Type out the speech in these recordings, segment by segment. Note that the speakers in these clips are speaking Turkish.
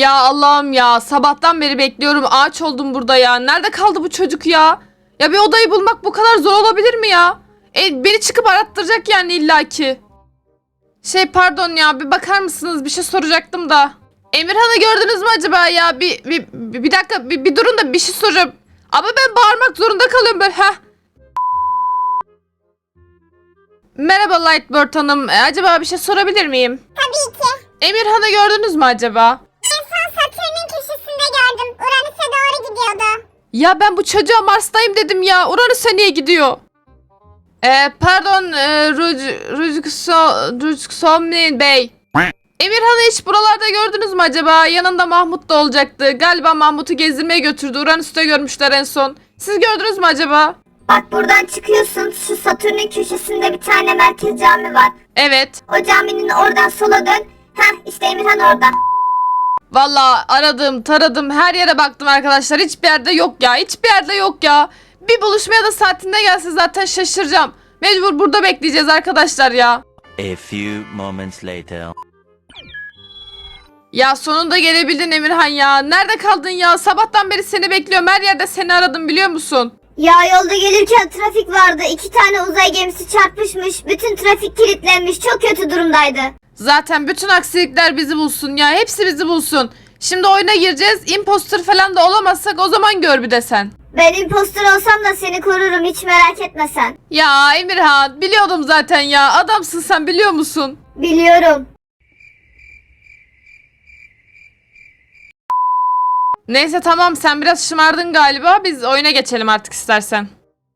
Ya Allah'ım ya sabahtan beri bekliyorum ağaç oldum burada ya. Nerede kaldı bu çocuk ya? Ya bir odayı bulmak bu kadar zor olabilir mi ya? E, beni çıkıp arattıracak yani illaki. Şey pardon ya bir bakar mısınız bir şey soracaktım da. Emirhan'ı gördünüz mü acaba ya? Bir, bir, bir, dakika bir, bir durun da bir şey soracağım. Ama ben bağırmak zorunda kalıyorum böyle. Heh. Merhaba Lightbird Hanım. E, acaba bir şey sorabilir miyim? Tabii ki. Emirhan'ı gördünüz mü acaba? Ya ben bu çocuğa Mars'tayım dedim ya. Uranüs'e niye gidiyor? Ee, pardon e, Rucsomnin Bey. Emirhan'ı hiç buralarda gördünüz mü acaba? Yanında Mahmut da olacaktı. Galiba Mahmut'u gezdirmeye götürdü. Uranüs'te görmüşler en son. Siz gördünüz mü acaba? Bak buradan çıkıyorsun. Şu Satürn'ün köşesinde bir tane merkez cami var. Evet. O caminin oradan sola dön. Heh işte Emirhan orada. Valla aradım, taradım, her yere baktım arkadaşlar. Hiçbir yerde yok ya. Hiçbir yerde yok ya. Bir buluşmaya da saatinde gelse zaten şaşıracağım. Mecbur burada bekleyeceğiz arkadaşlar ya. A few moments later. Ya sonunda gelebildin Emirhan ya. Nerede kaldın ya? Sabahtan beri seni bekliyorum. Her yerde seni aradım biliyor musun? Ya yolda gelirken trafik vardı. İki tane uzay gemisi çarpışmış. Bütün trafik kilitlenmiş. Çok kötü durumdaydı. Zaten bütün aksilikler bizi bulsun ya. Hepsi bizi bulsun. Şimdi oyuna gireceğiz. Imposter falan da olamazsak o zaman gör bir de sen. Ben impostor olsam da seni korurum. Hiç merak etme sen. Ya Emirhan biliyordum zaten ya. Adamsın sen biliyor musun? Biliyorum. Neyse tamam sen biraz şımardın galiba. Biz oyuna geçelim artık istersen.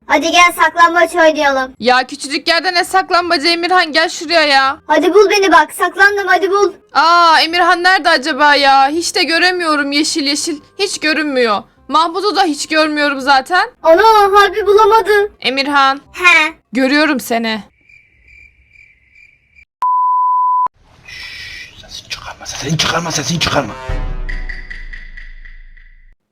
Hadi gel saklambaç oynayalım. Ya küçücük yerde ne saklanmacı Emirhan gel şuraya ya. Hadi bul beni bak. Saklandım hadi bul. Aa Emirhan nerede acaba ya? Hiç de göremiyorum yeşil yeşil. Hiç görünmüyor. Mahmut'u da hiç görmüyorum zaten. Ana harbi bulamadı. Emirhan He. görüyorum seni. Sesini çıkarma, sesini çıkarma, sesini çıkarma.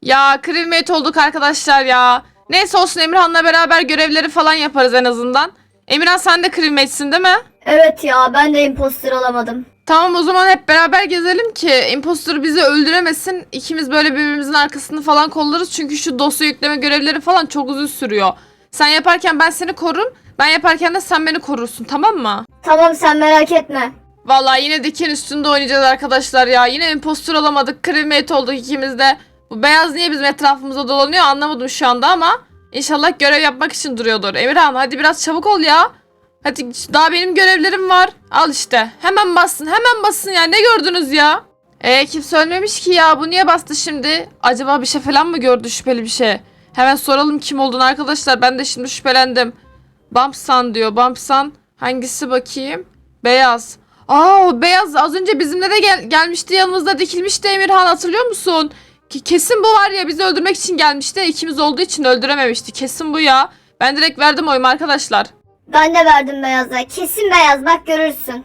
Ya crewmate olduk arkadaşlar ya. Neyse olsun Emirhan'la beraber görevleri falan yaparız en azından. Emirhan sen de crewmate'sin değil mi? Evet ya ben de impostor olamadım. Tamam o zaman hep beraber gezelim ki impostor bizi öldüremesin. İkimiz böyle birbirimizin arkasını falan kollarız. Çünkü şu dosya yükleme görevleri falan çok uzun sürüyor. Sen yaparken ben seni korurum. Ben yaparken de sen beni korursun tamam mı? Tamam sen merak etme. Vallahi yine diken üstünde oynayacağız arkadaşlar ya. Yine impostor olamadık. Crewmate olduk ikimiz de. Bu beyaz niye bizim etrafımıza dolanıyor anlamadım şu anda ama inşallah görev yapmak için duruyordur. Emirhan hadi biraz çabuk ol ya. Hadi daha benim görevlerim var. Al işte. Hemen bassın. Hemen bassın ya. Ne gördünüz ya? E kimse ölmemiş ki ya. Bu niye bastı şimdi? Acaba bir şey falan mı gördü şüpheli bir şey? Hemen soralım kim olduğunu arkadaşlar. Ben de şimdi şüphelendim. Bumpsan diyor. Bumpsan hangisi bakayım? Beyaz. Aa o beyaz az önce bizimle de gel- gelmişti yanımızda dikilmişti Emirhan hatırlıyor musun? Ki kesin bu var ya bizi öldürmek için gelmişti. İkimiz olduğu için öldürememişti. Kesin bu ya. Ben direkt verdim oyumu arkadaşlar. Ben de verdim beyaza. Kesin beyaz bak görürsün.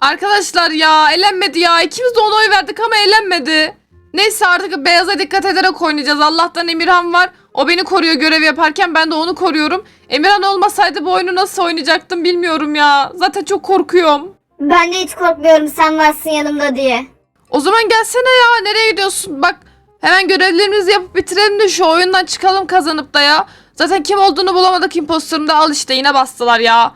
Arkadaşlar ya elenmedi ya. İkimiz de ona oy verdik ama elenmedi. Neyse artık beyaza dikkat ederek oynayacağız. Allah'tan Emirhan var. O beni koruyor görev yaparken ben de onu koruyorum. Emirhan olmasaydı bu oyunu nasıl oynayacaktım bilmiyorum ya. Zaten çok korkuyorum. Ben de hiç korkmuyorum sen varsın yanımda diye. O zaman gelsene ya. Nereye gidiyorsun? Bak hemen görevlerimizi yapıp bitirelim de şu oyundan çıkalım kazanıp da ya. Zaten kim olduğunu bulamadık imposterımda. Al işte yine bastılar ya.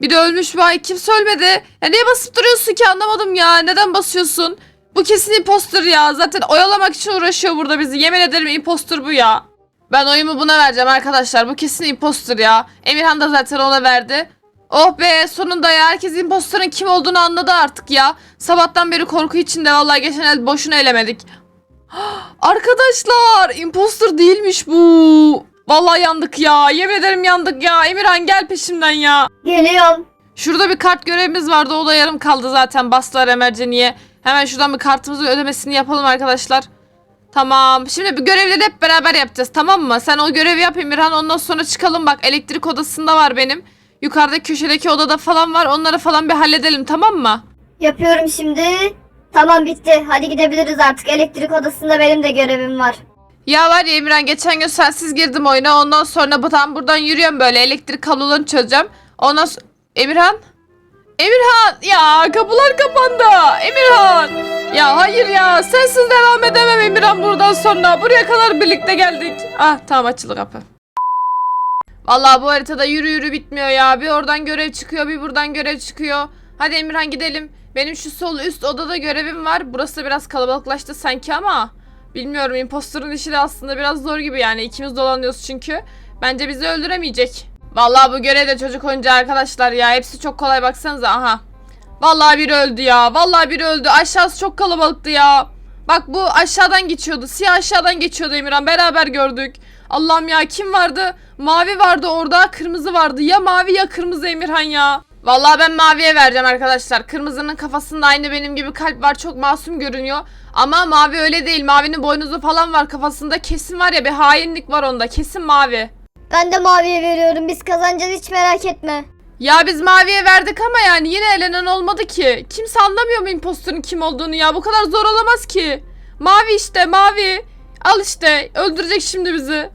Bir de ölmüş vay kimse ölmedi. Ya niye basıp duruyorsun ki anlamadım ya. Neden basıyorsun? Bu kesin imposter ya. Zaten oyalamak için uğraşıyor burada bizi. Yemin ederim imposter bu ya. Ben oyumu buna vereceğim arkadaşlar. Bu kesin imposter ya. Emirhan da zaten ona verdi. Oh be sonunda ya herkes imposterın kim olduğunu anladı artık ya. Sabahtan beri korku içinde vallahi geçen el boşuna elemedik. Arkadaşlar imposter değilmiş bu. Vallahi yandık ya. Yemin ederim yandık ya. Emirhan gel peşimden ya. Geliyorum. Şurada bir kart görevimiz vardı. O da yarım kaldı zaten. Bastılar emerceniye. Hemen şuradan bir kartımızın ödemesini yapalım arkadaşlar. Tamam. Şimdi bir görevleri hep beraber yapacağız tamam mı? Sen o görevi yap Emirhan. Ondan sonra çıkalım. Bak elektrik odasında var benim. Yukarıda köşedeki odada falan var. Onları falan bir halledelim tamam mı? Yapıyorum şimdi. Tamam bitti. Hadi gidebiliriz artık. Elektrik odasında benim de görevim var. Ya var ya Emirhan geçen gün sensiz girdim oyuna. Ondan sonra bu tam buradan yürüyorum böyle. Elektrik kablolarını çözeceğim. Ondan sonra... Emirhan? Emirhan ya kapılar kapandı. Emirhan. Ya hayır ya sensiz devam edemem Emirhan buradan sonra. Buraya kadar birlikte geldik. Ah tamam açıldı kapı. Vallahi bu haritada yürü yürü bitmiyor ya. Bir oradan görev çıkıyor bir buradan görev çıkıyor. Hadi Emirhan gidelim. Benim şu sol üst odada görevim var. Burası da biraz kalabalıklaştı sanki ama. Bilmiyorum imposterın işi de aslında biraz zor gibi yani. ikimiz dolanıyoruz çünkü. Bence bizi öldüremeyecek. Vallahi bu görev de çocuk oyuncağı arkadaşlar ya. Hepsi çok kolay baksanıza aha. Vallahi biri öldü ya. Vallahi biri öldü. Aşağısı çok kalabalıktı ya. Bak bu aşağıdan geçiyordu. Siyah aşağıdan geçiyordu Emirhan. Beraber gördük. Allah'ım ya kim vardı? Mavi vardı orada. Kırmızı vardı. Ya mavi ya kırmızı Emirhan ya. Vallahi ben maviye vereceğim arkadaşlar. Kırmızının kafasında aynı benim gibi kalp var. Çok masum görünüyor. Ama mavi öyle değil. Mavinin boynuzu falan var kafasında. Kesin var ya bir hainlik var onda. Kesin mavi. Ben de maviye veriyorum. Biz kazanacağız hiç merak etme. Ya biz maviye verdik ama yani yine elenen olmadı ki. Kimse anlamıyor mu impostorun kim olduğunu ya? Bu kadar zor olamaz ki. Mavi işte mavi. Al işte öldürecek şimdi bizi.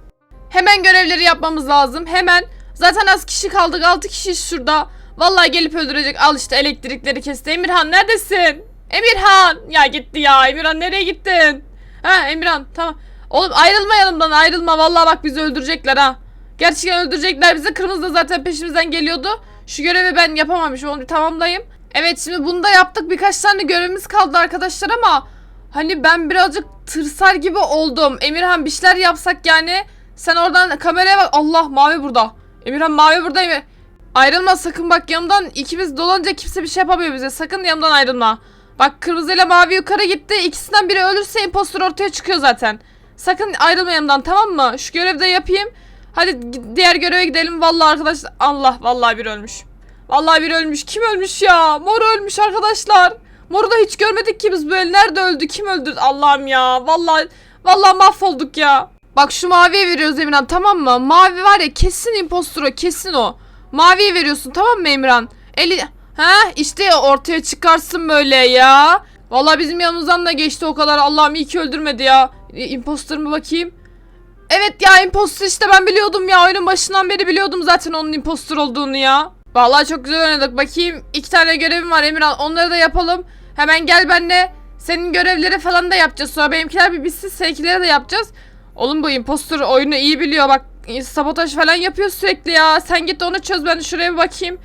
Hemen görevleri yapmamız lazım. Hemen. Zaten az kişi kaldık. 6 kişi şurada. Vallahi gelip öldürecek. Al işte elektrikleri kesti. Emirhan neredesin? Emirhan. Ya gitti ya. Emirhan nereye gittin? Ha Emirhan tamam. Oğlum ayrılma yanımdan ayrılma. Vallahi bak bizi öldürecekler ha. Gerçekten öldürecekler bizi. Kırmızı da zaten peşimizden geliyordu. Şu görevi ben yapamamışım. Onu tamamlayayım. Evet şimdi bunu da yaptık. Birkaç tane görevimiz kaldı arkadaşlar ama hani ben birazcık tırsar gibi oldum. Emirhan bir şeyler yapsak yani. Sen oradan kameraya bak. Allah mavi burada. Emirhan mavi burada. Emir. Ayrılma sakın bak yanımdan ikimiz dolanınca kimse bir şey yapamıyor bize. Sakın yanımdan ayrılma. Bak kırmızıyla mavi yukarı gitti. İkisinden biri ölürse impostor ortaya çıkıyor zaten. Sakın ayrılma yanımdan tamam mı? Şu görevi de yapayım. Hadi diğer göreve gidelim. Vallahi arkadaşlar Allah vallahi bir ölmüş. Vallahi bir ölmüş. Kim ölmüş ya? Mor ölmüş arkadaşlar. Mor'u da hiç görmedik ki biz böyle. Nerede öldü? Kim öldürdü? Allah'ım ya. Vallahi vallahi mahvolduk ya. Bak şu maviye veriyoruz Emirhan tamam mı? Mavi var ya kesin impostor o kesin o. Maviye veriyorsun tamam mı Emirhan? Eli ha işte ortaya çıkarsın böyle ya. Vallahi bizim yanımızdan da geçti o kadar. Allah'ım iyi ki öldürmedi ya. E, Imposter mı bakayım? Evet ya imposter işte ben biliyordum ya. Oyunun başından beri biliyordum zaten onun imposter olduğunu ya. Vallahi çok güzel oynadık. Bakayım iki tane görevim var Emirhan. Onları da yapalım. Hemen gel benle. Senin görevleri falan da yapacağız. Sonra benimkiler bir bitsin. Seninkileri de yapacağız. Oğlum bu imposter oyunu iyi biliyor. Bak sabotaj falan yapıyor sürekli ya. Sen git onu çöz ben şuraya bir bakayım.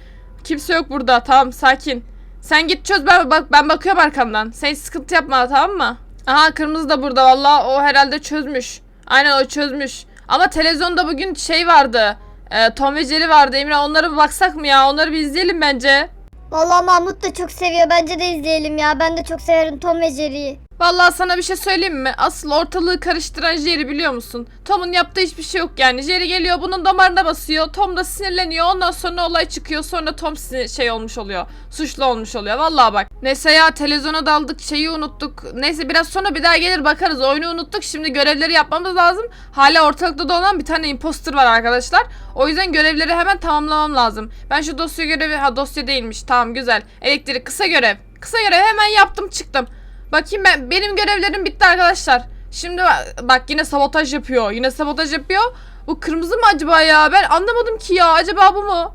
Kimse yok burada. Tamam sakin. Sen git çöz ben bak ben bakıyorum arkamdan. Sen sıkıntı yapma tamam mı? Aha kırmızı da burada vallahi o herhalde çözmüş. Aynen o çözmüş. Ama televizyonda bugün şey vardı. E, Tom ve Jerry vardı Emre. Onlara bir baksak mı ya? Onları bir izleyelim bence. Vallahi Mahmut da çok seviyor. Bence de izleyelim ya. Ben de çok severim Tom ve Jerry'yi. Vallahi sana bir şey söyleyeyim mi? Asıl ortalığı karıştıran Jerry biliyor musun? Tom'un yaptığı hiçbir şey yok yani. Jerry geliyor bunun damarına basıyor. Tom da sinirleniyor. Ondan sonra olay çıkıyor. Sonra Tom şey olmuş oluyor. Suçlu olmuş oluyor. Vallahi bak. Neyse ya televizyona daldık. Şeyi unuttuk. Neyse biraz sonra bir daha gelir bakarız. Oyunu unuttuk. Şimdi görevleri yapmamız lazım. Hala ortalıkta dolanan bir tane imposter var arkadaşlar. O yüzden görevleri hemen tamamlamam lazım. Ben şu dosya görevi... Ha dosya değilmiş. Tamam güzel. Elektrik kısa görev. Kısa görev hemen yaptım çıktım. Bakayım ben benim görevlerim bitti arkadaşlar. Şimdi bak- yine sabotaj yapıyor. Yine sabotaj yapıyor. Bu kırmızı mı acaba ya? Ben anlamadım ki ya. Acaba bu mu?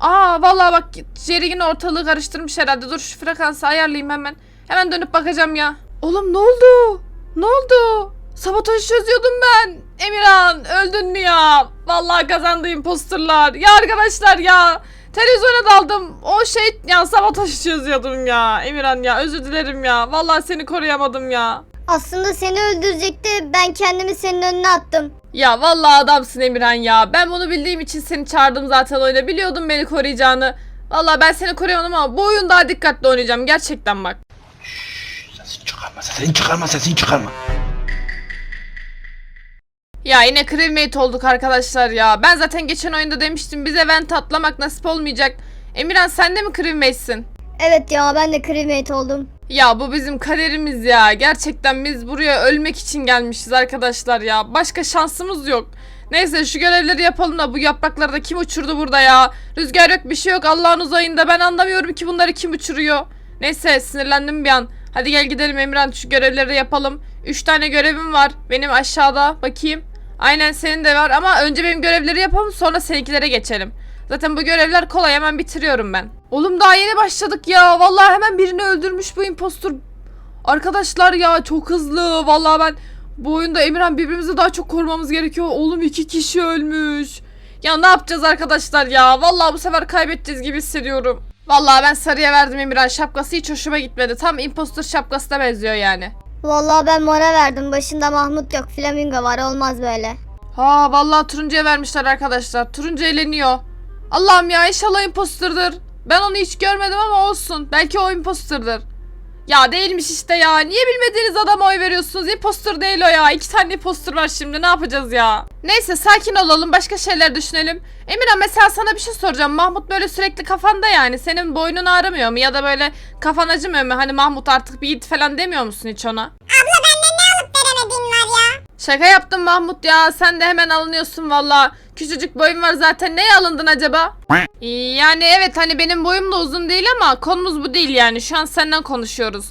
Aa vallahi bak Jerry yine ortalığı karıştırmış herhalde. Dur şu frekansı ayarlayayım hemen. Hemen dönüp bakacağım ya. Oğlum ne oldu? Ne oldu? Sabotajı çözüyordum ben. Emirhan öldün mü ya? Vallahi kazandı imposterlar. Ya arkadaşlar ya. Televizyona daldım. O şey ya sabotajı çözüyordum ya. Emirhan ya özür dilerim ya. Vallahi seni koruyamadım ya. Aslında seni öldürecekti. Ben kendimi senin önüne attım. Ya vallahi adamsın Emirhan ya. Ben bunu bildiğim için seni çağırdım zaten oyuna. Biliyordum beni koruyacağını. Vallahi ben seni koruyamadım ama bu oyun daha dikkatli oynayacağım. Gerçekten bak. Sesini çıkarma sesini çıkarma sesini çıkarma. Ya yine crewmate olduk arkadaşlar ya. Ben zaten geçen oyunda demiştim bize vent atlamak nasip olmayacak. Emirhan sen de mi crewmate'sin? Evet ya ben de crewmate oldum. Ya bu bizim kaderimiz ya. Gerçekten biz buraya ölmek için gelmişiz arkadaşlar ya. Başka şansımız yok. Neyse şu görevleri yapalım da bu yaprakları da kim uçurdu burada ya? Rüzgar yok bir şey yok Allah'ın uzayında. Ben anlamıyorum ki bunları kim uçuruyor. Neyse sinirlendim bir an. Hadi gel gidelim Emran şu görevleri yapalım. Üç tane görevim var. Benim aşağıda bakayım. Aynen senin de var ama önce benim görevleri yapalım sonra seninkilere geçelim. Zaten bu görevler kolay hemen bitiriyorum ben. Oğlum daha yeni başladık ya. Vallahi hemen birini öldürmüş bu impostor. Arkadaşlar ya çok hızlı. Vallahi ben bu oyunda Emirhan birbirimizi daha çok korumamız gerekiyor. Oğlum iki kişi ölmüş. Ya ne yapacağız arkadaşlar ya? Vallahi bu sefer kaybedeceğiz gibi hissediyorum. Vallahi ben sarıya verdim Emirhan. Şapkası hiç hoşuma gitmedi. Tam impostor şapkasına benziyor yani. Vallahi ben mora verdim. Başında Mahmut yok. Flamingo var. Olmaz böyle. Ha vallahi turuncuya vermişler arkadaşlar. Turuncu eğleniyor. Allah'ım ya inşallah imposterdır. Ben onu hiç görmedim ama olsun. Belki o imposterdır. Ya değilmiş işte ya. Niye bilmediğiniz adama oy veriyorsunuz? Imposter değil o ya. İki tane imposter var şimdi. Ne yapacağız ya? Neyse sakin olalım. Başka şeyler düşünelim. Emirhan mesela sana bir şey soracağım. Mahmut böyle sürekli kafanda yani. Senin boynun ağrımıyor mu? Ya da böyle kafan acımıyor mu? Hani Mahmut artık bir git falan demiyor musun hiç ona? Veremediğin var ya. Şaka yaptım Mahmut ya. Sen de hemen alınıyorsun valla. Küçücük boyun var zaten. Neye alındın acaba? Yani evet hani benim boyum da uzun değil ama konumuz bu değil yani. Şu an senden konuşuyoruz.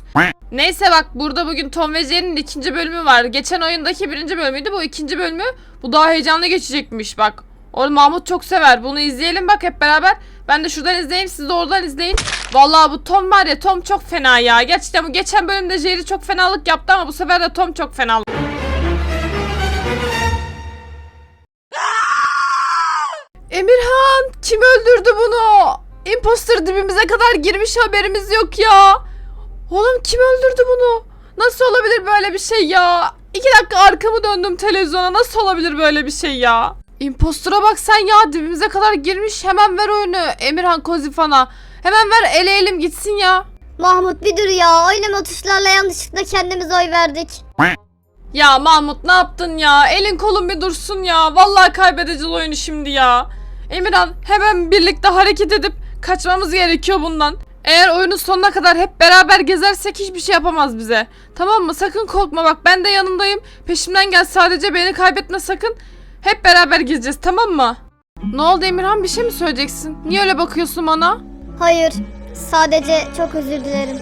Neyse bak burada bugün Tom ve Jerry'nin ikinci bölümü var. Geçen oyundaki birinci bölümüydü. Bu ikinci bölümü. Bu daha heyecanlı geçecekmiş bak. Oğlum Mahmut çok sever. Bunu izleyelim bak hep beraber. Ben de şuradan izleyeyim siz de oradan izleyin. Vallahi bu Tom var ya Tom çok fena ya. Gerçekten bu geçen bölümde Jerry çok fenalık yaptı ama bu sefer de Tom çok fenalık. Imposter dibimize kadar girmiş haberimiz yok ya. Oğlum kim öldürdü bunu? Nasıl olabilir böyle bir şey ya? İki dakika arkamı döndüm televizyona nasıl olabilir böyle bir şey ya? Impostura bak sen ya dibimize kadar girmiş hemen ver oyunu Emirhan Kozifan'a. Hemen ver eleyelim gitsin ya. Mahmut bir dur ya. Oynama tuşlarla yanlışlıkla kendimiz oy verdik. Ya Mahmut ne yaptın ya? Elin kolun bir dursun ya. Vallahi kaybedeceğiz oyunu şimdi ya. Emirhan hemen birlikte hareket edip kaçmamız gerekiyor bundan. Eğer oyunun sonuna kadar hep beraber gezersek hiçbir şey yapamaz bize. Tamam mı? Sakın korkma bak ben de yanındayım. Peşimden gel sadece beni kaybetme sakın. Hep beraber gezeceğiz tamam mı? Ne oldu Emirhan bir şey mi söyleyeceksin? Niye öyle bakıyorsun bana? Hayır. Sadece çok özür dilerim.